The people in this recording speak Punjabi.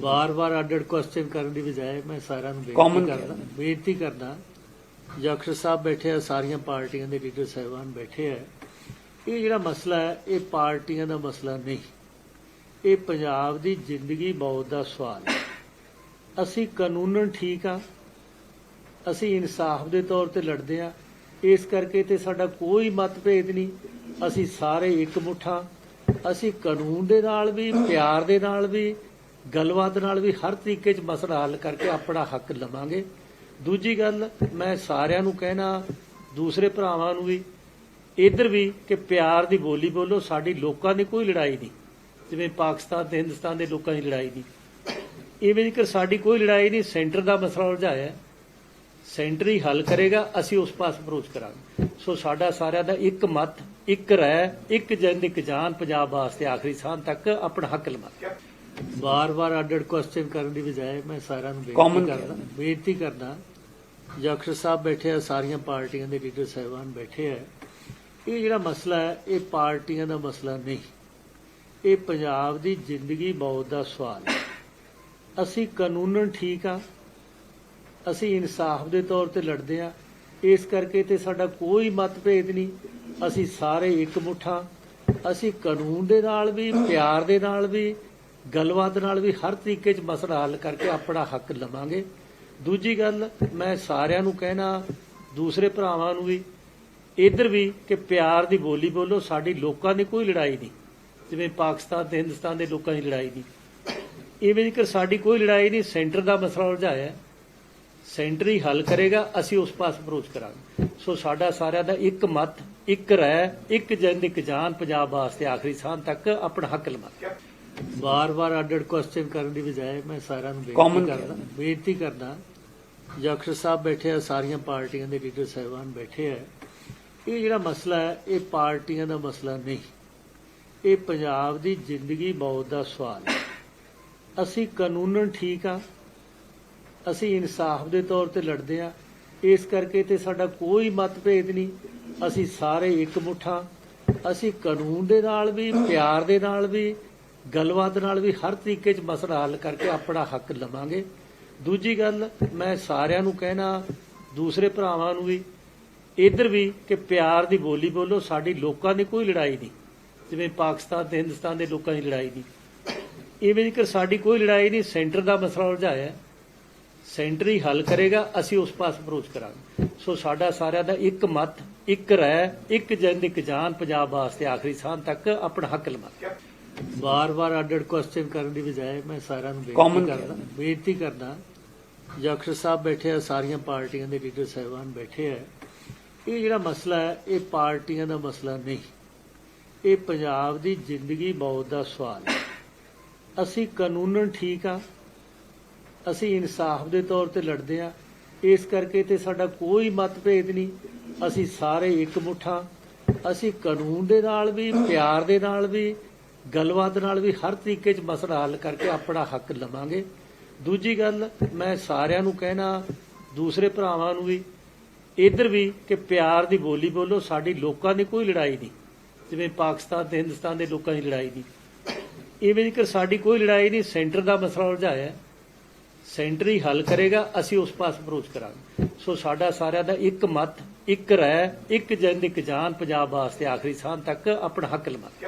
ਵਾਰ-ਵਾਰ ਅੱਡ-ਅੱਡ ਕੁਐਸਚਨ ਕਰਨ ਦੀ ਬਜਾਏ ਮੈਂ ਸਾਰਿਆਂ ਨੂੰ ਬੇਨਤੀ ਕਰਦਾ ਬੇਨਤੀ ਕਰਦਾ ਜਖਰ ਸਾਹਿਬ ਬੈਠੇ ਆ ਸਾਰੀਆਂ ਪਾਰਟੀਆਂ ਦੇ ਲੀਡਰ ਸਾਹਿਬਾਨ ਬੈਠੇ ਆ ਇਹ ਜਿਹੜਾ ਮਸਲਾ ਹੈ ਇਹ ਪਾਰਟੀਆਂ ਦਾ ਮਸਲਾ ਨਹੀਂ। ਇਹ ਪੰਜਾਬ ਦੀ ਜ਼ਿੰਦਗੀ ਮੌਤ ਦਾ ਸਵਾਲ ਹੈ। ਅਸੀਂ ਕਾਨੂੰਨਨ ਠੀਕ ਆ ਅਸੀਂ ਇਨਸਾਫ ਦੇ ਤੌਰ ਤੇ ਲੜਦੇ ਆ ਇਸ ਕਰਕੇ ਤੇ ਸਾਡਾ ਕੋਈ ਮਤਭੇਦ ਨਹੀਂ। ਅਸੀਂ ਸਾਰੇ ਇੱਕ ਮੁੱਠਾ ਅਸੀਂ ਕਾਨੂੰਨ ਦੇ ਨਾਲ ਵੀ ਪਿਆਰ ਦੇ ਨਾਲ ਵੀ ਗੱਲਬਾਤ ਨਾਲ ਵੀ ਹਰ ਤਰੀਕੇ 'ਚ ਮਸਲਾ ਹੱਲ ਕਰਕੇ ਆਪਣਾ ਹੱਕ ਲਵਾਂਗੇ। ਦੂਜੀ ਗੱਲ, ਮੈਂ ਸਾਰਿਆਂ ਨੂੰ ਕਹਿਣਾ, ਦੂਸਰੇ ਭਰਾਵਾਂ ਨੂੰ ਵੀ, ਇਧਰ ਵੀ ਕਿ ਪਿਆਰ ਦੀ ਬੋਲੀ ਬੋਲੋ, ਸਾਡੀ ਲੋਕਾਂ ਦੀ ਕੋਈ ਲੜਾਈ ਨਹੀਂ। ਜਿਵੇਂ ਪਾਕਿਸਤਾਨ ਤੇ ਹਿੰਦੁਸਤਾਨ ਦੇ ਲੋਕਾਂ ਦੀ ਲੜਾਈ ਨਹੀਂ। ਇਵੇਂ ਜੇਕਰ ਸਾਡੀ ਕੋਈ ਲੜਾਈ ਨਹੀਂ, ਸੈਂਟਰ ਦਾ ਮਸਲਾ ਉਲਝਾਇਆ ਸੈਂਟਰ ਹੀ ਹੱਲ ਕਰੇਗਾ, ਅਸੀਂ ਉਸ ਪਾਸ ਅਪਰੋਚ ਕਰਾਂਗੇ। ਸੋ ਸਾਡਾ ਸਾਰਿਆਂ ਦਾ ਇੱਕ ਮਤ, ਇੱਕ ਰਹਿ ਇੱਕ ਜਨ ਇੱਕ ਜਾਨ ਪੰਜਾਬ ਵਾਸਤੇ ਆਖਰੀ ਸਾਹ ਤੱਕ ਆਪਣਾ ਹੱਕ ਲਵਾਂਗੇ। ਵਾਰ-ਵਾਰ ਅੱਡ-ਅੱਡ ਕੁਐਸਚਨ ਕਰਨ ਦੀ ਬਜਾਏ ਮੈਂ ਸਾਰਿਆਂ ਨੂੰ ਬੇਨਤੀ Common ਕਰਦਾ ਬੇਨਤੀ ਕਰਦਾ ਜਖਰ ਸਾਹਿਬ ਬੈਠੇ ਆ ਸਾਰੀਆਂ ਪਾਰਟੀਆਂ ਦੇ ਲੀਡਰ ਸਾਹਿਬਾਨ ਬੈਠੇ ਆ ਇਹ ਜਿਹੜਾ ਮਸਲਾ ਹੈ ਇਹ ਪਾਰਟੀਆਂ ਦਾ ਮਸਲਾ ਨਹੀਂ। ਇਹ ਪੰਜਾਬ ਦੀ ਜ਼ਿੰਦਗੀ ਮੌਤ ਦਾ ਸਵਾਲ ਹੈ। ਅਸੀਂ ਕਾਨੂੰਨਨ ਠੀਕ ਆ ਅਸੀਂ ਇਨਸਾਫ ਦੇ ਤੌਰ ਤੇ ਲੜਦੇ ਆ ਇਸ ਕਰਕੇ ਤੇ ਸਾਡਾ ਕੋਈ ਮਤਭੇਦ ਨਹੀਂ। ਅਸੀਂ ਸਾਰੇ ਇੱਕ ਮੁੱਠਾ ਅਸੀਂ ਕਾਨੂੰਨ ਦੇ ਨਾਲ ਵੀ ਪਿਆਰ ਦੇ ਨਾਲ ਵੀ ਗੱਲਬਾਤ ਨਾਲ ਵੀ ਹਰ ਤਰੀਕੇ 'ਚ ਮਸਲਾ ਹੱਲ ਕਰਕੇ ਆਪਣਾ ਹੱਕ ਲਵਾਂਗੇ। ਦੂਜੀ ਗੱਲ, ਮੈਂ ਸਾਰਿਆਂ ਨੂੰ ਕਹਿਣਾ, ਦੂਸਰੇ ਭਰਾਵਾਂ ਨੂੰ ਵੀ, ਇਧਰ ਵੀ ਕਿ ਪਿਆਰ ਦੀ ਬੋਲੀ ਬੋਲੋ, ਸਾਡੀ ਲੋਕਾਂ ਦੀ ਕੋਈ ਲੜਾਈ ਨਹੀਂ। ਜਿਵੇਂ ਪਾਕਿਸਤਾਨ ਤੇ ਹਿੰਦੁਸਤਾਨ ਦੇ ਲੋਕਾਂ ਦੀ ਲੜਾਈ ਨਹੀਂ। ਇਵੇਂ ਜੇਕਰ ਸਾਡੀ ਕੋਈ ਲੜਾਈ ਨਹੀਂ, ਸੈਂਟਰ ਦਾ ਮਸਲਾ ਉਲਝਾਇਆ ਸੈਂਟਰ ਹੀ ਹੱਲ ਕਰੇਗਾ, ਅਸੀਂ ਉਸ ਪਾਸ ਅਪਰੋਚ ਕਰਾਂਗੇ। ਸੋ ਸਾਡਾ ਸਾਰਿਆਂ ਦਾ ਇੱਕ ਮਤ, ਇੱਕ ਰਹਿ ਇੱਕ ਜਨ ਇੱਕ ਜਾਨ ਪੰਜਾਬ ਵਾਸਤੇ ਆਖਰੀ ਸਾਹ ਤੱਕ ਆਪਣਾ ਹੱਕ ਲਵਾਂਗੇ। ਵਾਰ-ਵਾਰ ਅੱਡ-ਅੱਡ ਕੁਐਸਚਨ ਕਰਨ ਦੀ ਬਜਾਏ ਮੈਂ ਸਾਰਿਆਂ ਨੂੰ ਬੇਨਤੀ ਕਰਦਾ ਬੇਨਤੀ ਕਰਦਾ ਜਖਰ ਸਾਹਿਬ ਬੈਠੇ ਆ ਸਾਰੀਆਂ ਪਾਰਟੀਆਂ ਦੇ ਲੀਡਰ ਸਾਹਿਬਾਨ ਬੈਠੇ ਆ। ਇਹ ਜਿਹੜਾ ਮਸਲਾ ਹੈ ਇਹ ਪਾਰਟੀਆਂ ਦਾ ਮਸਲਾ ਨਹੀਂ। ਇਹ ਪੰਜਾਬ ਦੀ ਜ਼ਿੰਦਗੀ ਮੌਤ ਦਾ ਸਵਾਲ ਹੈ। ਅਸੀਂ ਕਾਨੂੰਨਨ ਠੀਕ ਆ ਅਸੀਂ ਇਨਸਾਫ ਦੇ ਤੌਰ ਤੇ ਲੜਦੇ ਆ। ਇਸ ਕਰਕੇ ਤੇ ਸਾਡਾ ਕੋਈ ਮਤਭੇਦ ਨਹੀਂ। ਅਸੀਂ ਸਾਰੇ ਇੱਕ ਮੁੱਠਾ ਅਸੀਂ ਕਾਨੂੰਨ ਦੇ ਨਾਲ ਵੀ ਪਿਆਰ ਦੇ ਨਾਲ ਵੀ ਗੱਲਬਾਤ ਨਾਲ ਵੀ ਹਰ ਤਰੀਕੇ 'ਚ ਮਸਲਾ ਹੱਲ ਕਰਕੇ ਆਪਣਾ ਹੱਕ ਲਵਾਂਗੇ। ਦੂਜੀ ਗੱਲ, ਮੈਂ ਸਾਰਿਆਂ ਨੂੰ ਕਹਿਣਾ, ਦੂਸਰੇ ਭਰਾਵਾਂ ਨੂੰ ਵੀ, ਇਧਰ ਵੀ ਕਿ ਪਿਆਰ ਦੀ ਬੋਲੀ ਬੋਲੋ, ਸਾਡੀ ਲੋਕਾਂ ਦੀ ਕੋਈ ਲੜਾਈ ਨਹੀਂ। ਜਿਵੇਂ ਪਾਕਿਸਤਾਨ ਤੇ ਹਿੰਦੁਸਤਾਨ ਦੇ ਲੋਕਾਂ ਦੀ ਲੜਾਈ ਨਹੀਂ। ਇਵੇਂ ਜੇਕਰ ਸਾਡੀ ਕੋਈ ਲੜਾਈ ਨਹੀਂ, ਸੈਂਟਰ ਦਾ ਮਸਲਾ ਉਲਝਾਇਆ ਸੈਂਟਰ ਹੀ ਹੱਲ ਕਰੇਗਾ, ਅਸੀਂ ਉਸ ਪਾਸ ਅਪਰੋਚ ਕਰਾਂਗੇ। ਸੋ ਸਾਡਾ ਸਾਰਿਆਂ ਦਾ ਇੱਕ ਮਤ, ਇੱਕ ਰਹਿ ਇੱਕ ਜਨ ਇੱਕ ਜਾਨ ਪੰਜਾਬ ਵਾਸਤੇ ਆਖਰੀ ਸਾਹ ਤੱਕ ਆਪਣਾ ਹੱਕ ਲਵਾਂਗੇ। ਵਾਰ-ਵਾਰ ਅੱਡ-ਅੱਡ ਕੁਐਸਚਨ ਕਰਨ ਦੀ ਬਜਾਏ ਮੈਂ ਸਾਰਿਆਂ ਨੂੰ ਬੇਨਤੀ Common ਕਰਦਾ ਬੇਨਤੀ ਕਰਦਾ ਜਖਰ ਸਾਹਿਬ ਬੈਠੇ ਆ ਸਾਰੀਆਂ ਪਾਰਟੀਆਂ ਦੇ ਲੀਡਰ ਸਾਹਿਬਾਨ ਬੈਠੇ ਆ। ਇਹ ਜਿਹੜਾ ਮਸਲਾ ਹੈ ਇਹ ਪਾਰਟੀਆਂ ਦਾ ਮਸਲਾ ਨਹੀਂ। ਇਹ ਪੰਜਾਬ ਦੀ ਜ਼ਿੰਦਗੀ ਮੌਤ ਦਾ ਸਵਾਲ ਹੈ। ਅਸੀਂ ਕਾਨੂੰਨਨ ਠੀਕ ਆ ਅਸੀਂ ਇਨਸਾਫ ਦੇ ਤੌਰ ਤੇ ਲੜਦੇ ਆ। ਇਸ ਕਰਕੇ ਤੇ ਸਾਡਾ ਕੋਈ ਮਤਭੇਦ ਨਹੀਂ। ਅਸੀਂ ਸਾਰੇ ਇੱਕ ਮੁੱਠਾ ਅਸੀਂ ਕਾਨੂੰਨ ਦੇ ਨਾਲ ਵੀ ਪਿਆਰ ਦੇ ਨਾਲ ਵੀ ਗੱਲਬਾਤ ਨਾਲ ਵੀ ਹਰ ਤਰੀਕੇ 'ਚ ਮਸਲਾ ਹੱਲ ਕਰਕੇ ਆਪਣਾ ਹੱਕ ਲਵਾਂਗੇ। ਦੂਜੀ ਗੱਲ, ਮੈਂ ਸਾਰਿਆਂ ਨੂੰ ਕਹਿਣਾ, ਦੂਸਰੇ ਭਰਾਵਾਂ ਨੂੰ ਵੀ, ਇਧਰ ਵੀ ਕਿ ਪਿਆਰ ਦੀ ਬੋਲੀ ਬੋਲੋ, ਸਾਡੀ ਲੋਕਾਂ ਦੀ ਕੋਈ ਲੜਾਈ ਨਹੀਂ। ਜਿਵੇਂ ਪਾਕਿਸਤਾਨ ਤੇ ਹਿੰਦੁਸਤਾਨ ਦੇ ਲੋਕਾਂ ਦੀ ਲੜਾਈ ਨਹੀਂ। ਇਵੇਂ ਜੇਕਰ ਸਾਡੀ ਕੋਈ ਲੜਾਈ ਨਹੀਂ, ਸੈਂਟਰ ਦਾ ਮਸਲਾ ਉਲਝਾਇਆ ਸੈਂਟਰ ਹੀ ਹੱਲ ਕਰੇਗਾ, ਅਸੀਂ ਉਸ ਪਾਸ ਅਪਰੋਚ ਕਰਾਂਗੇ। ਸੋ ਸਾਡਾ ਸਾਰਿਆਂ ਦਾ ਇੱਕ ਮਤ, ਇੱਕ ਰਹਿ ਇੱਕ ਜਨ ਇੱਕ ਜਾਨ ਪੰਜਾਬ ਵਾਸਤੇ ਆਖਰੀ ਸਾਹ ਤੱਕ ਆਪਣਾ ਹੱਕ ਲਵਾਂਗੇ।